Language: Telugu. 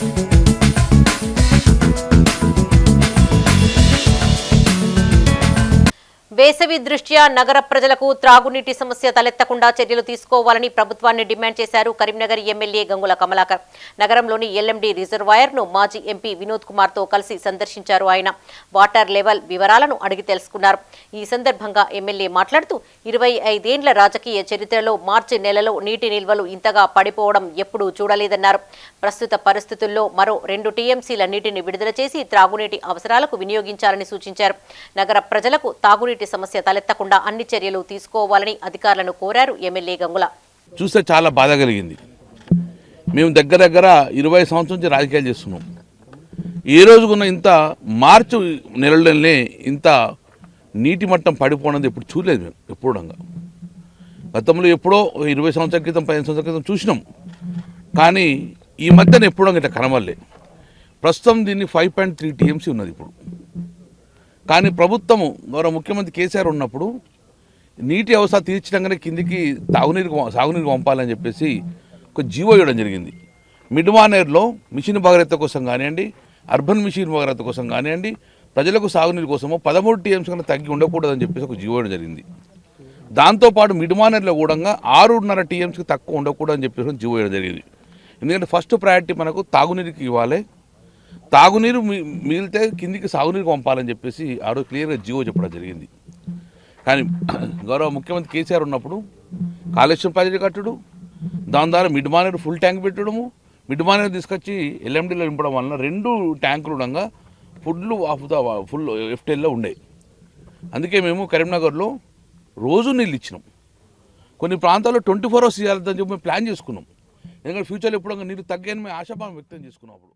Thank you. వేసవి దృష్ట్యా నగర ప్రజలకు త్రాగునీటి సమస్య తలెత్తకుండా చర్యలు తీసుకోవాలని ప్రభుత్వాన్ని డిమాండ్ చేశారు కరీంనగర్ ఎమ్మెల్యే గంగుల కమలాకర్. నగరంలోని ఎల్ఎండి రిజర్వాయర్ను మాజీ ఎంపీ వినోద్ కుమార్తో కలిసి సందర్శించారు ఆయన. వాటర్ లెవెల్ వివరాలను అడిగి తెలుసుకున్నారు. ఈ సందర్భంగా ఎమ్మెల్యే మాట్లాడుతూ ఇరవై ఐదేండ్ల రాజకీయ చరిత్రలో మార్చి నెలలో నీటి నిల్వలు ఇంతగా పడిపోవడం ఎప్పుడూ చూడలేదన్నారు. ప్రస్తుత పరిస్థితుల్లో మరో రెండు టీఎంసీల నీటిని విడుదల చేసి త్రాగునీటి అవసరాలకు వినియోగించాలని సూచించారు. నగర ప్రజలకు తాగునీటి సమస్య తలెత్తకుండా అన్ని చర్యలు తీసుకోవాలని అధికారులను కోరారు ఎమ్మెల్యే గంగుల. చూస్తే చాలా బాధ కలిగింది. మేము దగ్గర దగ్గర ఇరవై సంవత్సరం నుంచి రాజకీయాలు చేస్తున్నాం. ఏ రోజుకున్న ఇంత మార్చి నెలలోనే ఇంత నీటి మట్టం పడిపోవడం ఎప్పుడు చూడలేదు మేము ఎప్పుడంగా గతంలో ఎప్పుడో ఇరవై సంవత్సరాల క్రితం పదిహేను సంవత్సరాల క్రితం చూసినాం. కానీ ఈ మధ్యన ఎప్పుడో ఇట్లా కనబడలే. ప్రస్తుతం దీన్ని ఫైవ్ పాయింట్ త్రీ టీఎంసీ ఉన్నది ఇప్పుడు. కానీ ప్రభుత్వము గౌరవ ముఖ్యమంత్రి కేసీఆర్ ఉన్నప్పుడు నీటి అవసరం తీర్చడంగానే కిందికి తాగునీరు సాగునీరు పంపాలని చెప్పేసి ఒక జీవో ఇవ్వడం జరిగింది. మిడ్మానేర్లో మిషన్ భగీరథ కోసం కానివ్వండి అర్బన్ మిషన్ భగీరథ కోసం కానివ్వండి ప్రజలకు సాగునీరు కోసము పదమూడు టీఎంసీ కన్నా తగ్గి ఉండకూడదని చెప్పేసి ఒక జీవో ఇవ్వడం జరిగింది. దాంతోపాటు మిడ్మానేర్లో కూడా ఆరున్నర టీఎంసీకి తక్కువ ఉండకూడదని చెప్పేసి జీవో ఇవ్వడం జరిగింది. ఎందుకంటే ఫస్ట్ ప్రయారిటీ మనకు తాగునీరుకి ఇవ్వాలి తాగునీరు మిగిలితే కిందికి సాగునీరు పంపాలని చెప్పేసి ఆడో క్లియర్గా జీవో చెప్పడం జరిగింది. కానీ గౌరవ ముఖ్యమంత్రి కేసీఆర్ ఉన్నప్పుడు కాళేశ్వరం ప్రాజెక్టు కట్టడు దాని ద్వారా మిడ్ మానేరు ఫుల్ ట్యాంక్ పెట్టడము మిడ్ మానేరు తీసుకొచ్చి ఎల్ఎండిలో నింపడం వలన రెండు ట్యాంకులు ఉండగా ఫుడ్లు ఆఫ్ ద ఫుల్ ఎఫ్టెల్లో ఉండే. అందుకే మేము కరీంనగర్లో రోజు నీళ్ళు ఇచ్చినాం. కొన్ని ప్రాంతాల్లో ట్వంటీ ఫోర్ అవర్స్ ఇవ్వాలని చెప్పి మేము ప్లాన్ చేసుకున్నాం. ఎందుకంటే ఫ్యూచర్లో ఎప్పుడో నీరు తగ్గాయని మేము ఆశాభావం వ్యక్తం చేసుకున్నాం అప్పుడు.